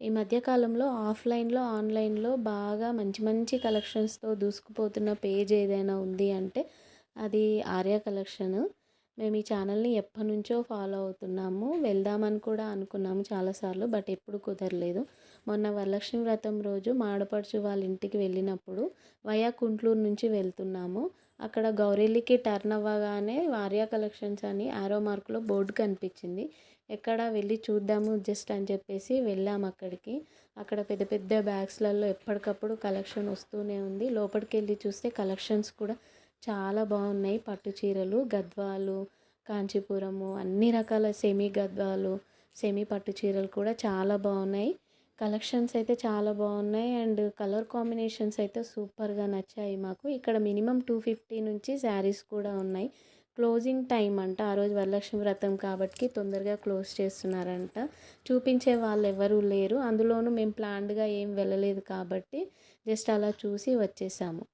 ఈ మధ్యకాలంలో ఆఫ్లైన్లో ఆన్లైన్లో బాగా మంచి మంచి కలెక్షన్స్తో దూసుకుపోతున్న పేజ్ ఏదైనా ఉంది అంటే అది ఆర్య కలెక్షన్. మేము ఈ ఛానల్ని ఎప్పటి నుంచో ఫాలో అవుతున్నాము. వెళ్దామని కూడా అనుకున్నాము చాలాసార్లు బట్ ఎప్పుడు కుదరలేదు. మొన్న వరలక్ష్మి వ్రతం రోజు మాడపడుచు వాళ్ళ ఇంటికి వెళ్ళినప్పుడు వయా కుంట్లూరు నుంచి వెళ్తున్నాము. అక్కడ గౌరెల్లికి టర్న్ అవ్వగానే ఆర్య కలెక్షన్స్ అని ఆరో మార్క్లో బోర్డు కనిపించింది. ఎక్కడ వెళ్ళి చూద్దాము జస్ట్ అని చెప్పేసి వెళ్ళాము అక్కడికి. అక్కడ పెద్ద పెద్ద బ్యాగ్స్లలో ఎప్పటికప్పుడు కలెక్షన్ వస్తూనే ఉంది. లోపలికి వెళ్ళి చూస్తే కలెక్షన్స్ కూడా చాలా బాగున్నాయి. పట్టు చీరలు గద్వాలు కాంచీపురము అన్ని రకాల సెమీ గద్వాలు సెమీ పట్టు చీరలు కూడా చాలా బాగున్నాయి. కలెక్షన్స్ అయితే చాలా బాగున్నాయి. అండ్ కలర్ కాంబినేషన్స్ అయితే సూపర్గా నచ్చాయి మాకు. ఇక్కడ మినిమం టూ ఫిఫ్టీ నుంచి శారీస్ కూడా ఉన్నాయి. క్లోజింగ్ టైం అంట. ఆ రోజు వరలక్ష్మి వ్రతం కాబట్టి తొందరగా క్లోజ్ చేస్తున్నారంట. చూపించే వాళ్ళు ఎవరూ లేరు. అందులోనూ మేము ప్లాన్డ్గా ఏం వెళ్ళలేదు కాబట్టి జస్ట్ అలా చూసి వచ్చేసాము.